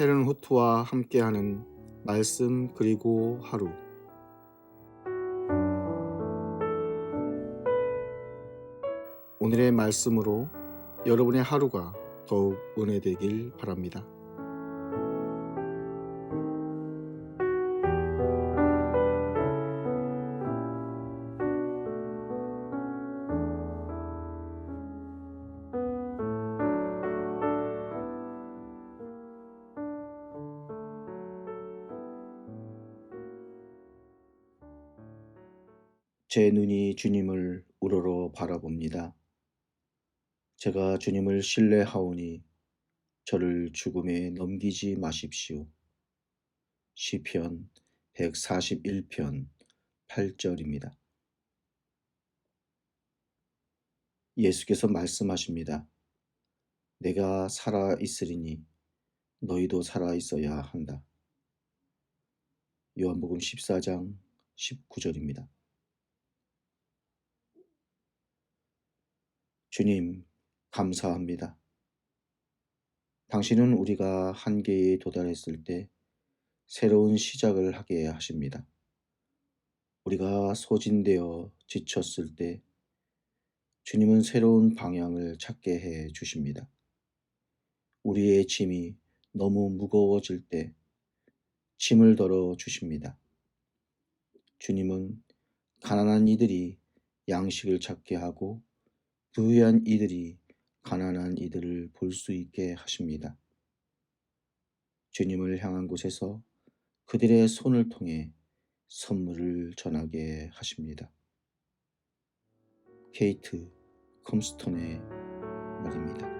헤른 후트와 함께하는 말씀 그리고 하루 오늘의 말씀으로 여러분의 하루가 더욱 은혜되길 바랍니다. 제 눈이 주님을 우러러 바라봅니다. 제가 주님을 신뢰하오니 저를 죽음에 넘기지 마십시오. 시편 141편 8절입니다. 예수께서 말씀하십니다. 내가 살아 있으리니 너희도 살아 있어야 한다. 요한복음 14장 19절입니다. 주님, 감사합니다. 당신은 우리가 한계에 도달했을 때 새로운 시작을 하게 하십니다. 우리가 소진되어 지쳤을 때 주님은 새로운 방향을 찾게 해 주십니다. 우리의 짐이 너무 무거워질 때 짐을 덜어 주십니다. 주님은 가난한 이들이 양식을 찾게 하고 부유한 이들이 가난한 이들을 볼 수 있게 하십니다. 주님을 향한 곳에서 그들의 손을 통해 선물을 전하게 하십니다. 케이트 컴스톤의 말입니다.